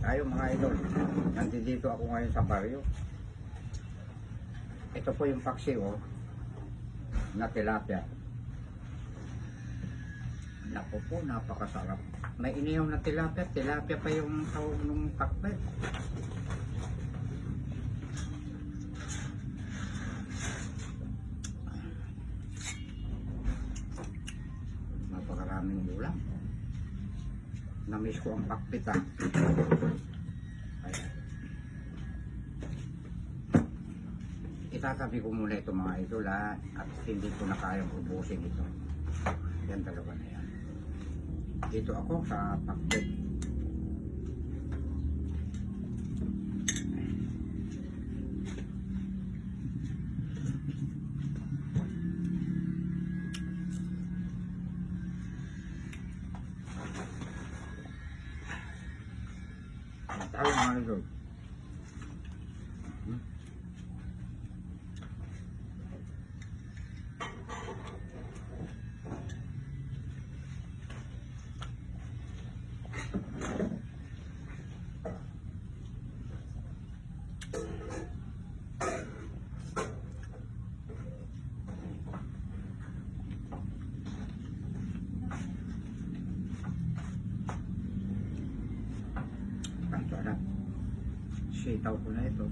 Tayo mga idol, nandito ako ngayon sa baryo. Ito po yung paksiw na tilapia. Naku po, napakasarap. May inihaw na tilapia, tilapia pa yung tawag ng takbet. Napakaraming ulam. Namiss ko ang pakpit ah. Ayan. Itatabi ko muna ito mga idol ha, at hindi ko na kayang ubusin ito. Yan talaga na yan. Dito ako sa pakpit. Tayo mga idol. Hmm? Ang sarap. Sitaw ko na ito.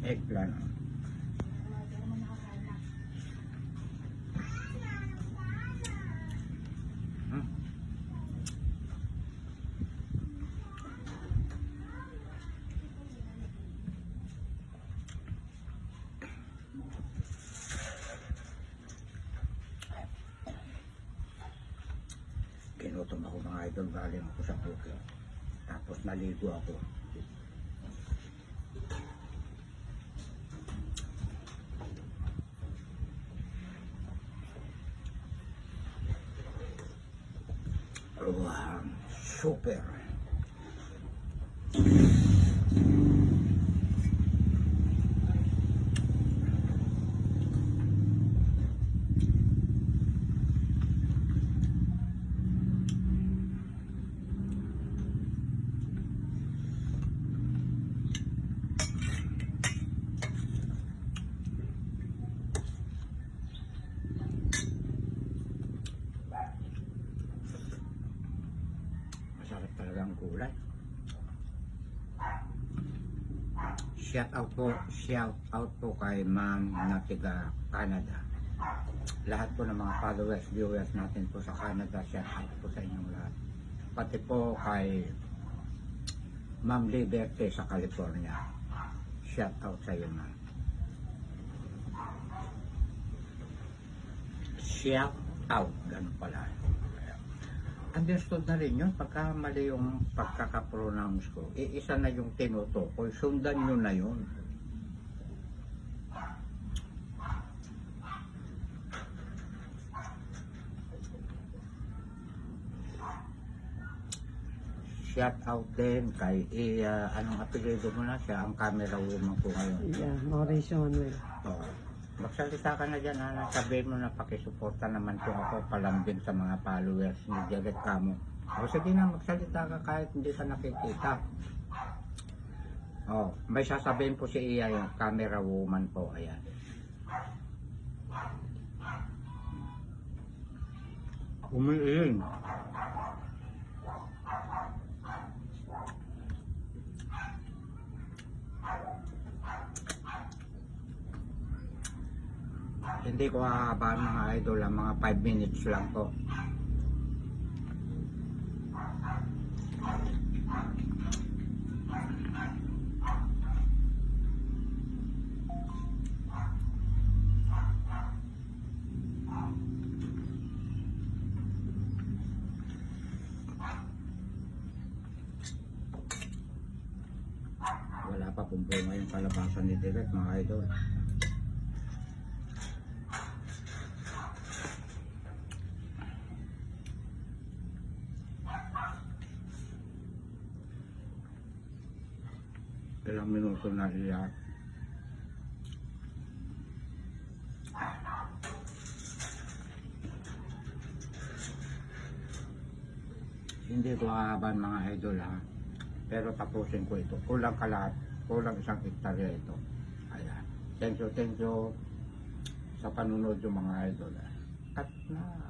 Eggplant. Hmm. Kinutom ako mga idol galing ako sa bukid. Tapos naligo ako. Super. Ang gulay. Shout out po, shout out po kay ma'am na tiga Canada. Lahat po ng mga followers, viewers natin po sa Canada, shout out po sa inyong lahat. Pati po kay Ma'am Liberty sa California. Shout out sa iyo ma'am. Shout out, ganun pala. Understood na rin yun, pagka mali yung pagkakapronounce ko, iisa na yung tinutukoy, sundan nyo na yun. Shout out din kay, eh, ah, anong apelido mo na siya, ang camera woman ko ngayon. Yeah, Mauricio Manuel. Oo. Magsalita ka na dyan, ha? Sabihin mo na pakisuporta naman po ako palambing sa mga followers ni Jared Camo. O sige na, magsalita ka kahit hindi ka nakikita. Oh, may sasabihin po si Iya yung camera woman po, ayan. Umiin. Hindi ko hahabaan mga idol, ang mga 5 minutes lang po. wala pa pong bunga kalabasan ni Direk mga idol Ilang minuto na siya. Hindi ko aaban mga idol ha. Pero tapusin ko ito. Kulang kalat. Kulang isang hektarya ito. Ayan. Thank you, thank you sa panunod yung mga idol. At na.